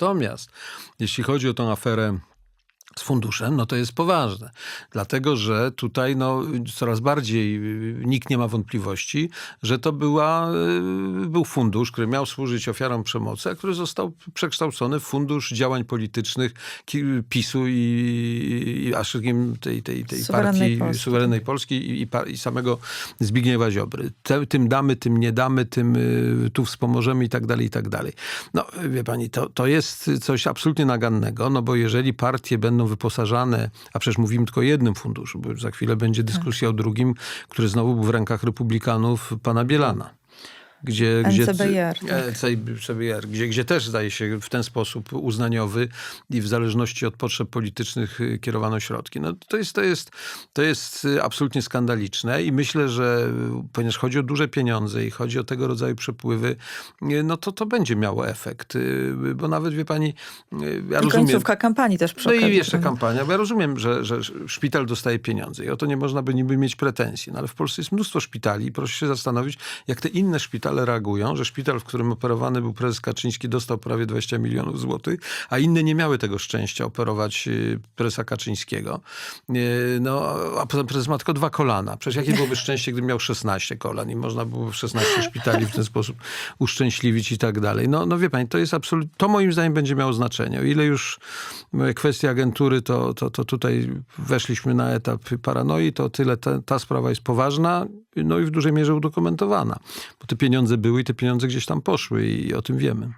Natomiast jeśli chodzi o tą aferę z funduszem, no to jest poważne. Dlatego, że tutaj no, coraz bardziej y, nikt nie ma wątpliwości, że to była, y, był fundusz, który miał służyć ofiarom przemocy, a który został przekształcony w fundusz działań politycznych PiSu i, i a wszystkim tej, tej, tej Suwerennej partii Polski. suwerennej Polski i, i samego Zbigniewa Ziobry. Te, tym damy, tym nie damy, tym y, tu wspomożemy i tak dalej, i tak dalej. No, wie pani, to, to jest coś absolutnie nagannego, no bo jeżeli partie będą wyposażane, a przecież mówimy tylko o jednym funduszu, bo już za chwilę będzie dyskusja o drugim, który znowu był w rękach republikanów pana Bielana. Gdzie, NCBR, Gdzie, tak. NCBR, gdzie, gdzie też zdaje się w ten sposób uznaniowy i w zależności od potrzeb politycznych y, kierowano środki. No, to, jest, to, jest, to jest y, absolutnie skandaliczne i myślę, że y, ponieważ chodzi o duże pieniądze i chodzi o tego rodzaju przepływy, no to to będzie miało efekt. Bo nawet, wie pani, ja I rozumiem... końcówka kampanii też przy No i jeszcze prawda? kampania, bo ja rozumiem, że, że szpital dostaje pieniądze i o to nie można by niby mieć pretensji. No ale w Polsce jest mnóstwo szpitali i proszę się zastanowić, jak te inne szpitale reagują, że szpital, w którym operowany był prezes Kaczyński dostał prawie 20 milionów złotych, a inne nie miały tego szczęścia operować y, prezesa Kaczyńskiego. Y, No, a poza tym prezes ma tylko dwa kolana. Przecież jakie byłoby szczęście, gdyby miał 16 kolan i można byłoby 16 szpitali w ten sposób uszczęśliwić i tak dalej. No, no wie pani, to jest absolutnie, to moim zdaniem będzie miało znaczenie. O ile już kwestia agentury, to, to, to tutaj weszliśmy na etap paranoi, to tyle ta, ta sprawa jest poważna, no i w dużej mierze udokumentowana. Bo te pieniądze były i te pieniądze gdzieś tam poszły i o tym wiemy.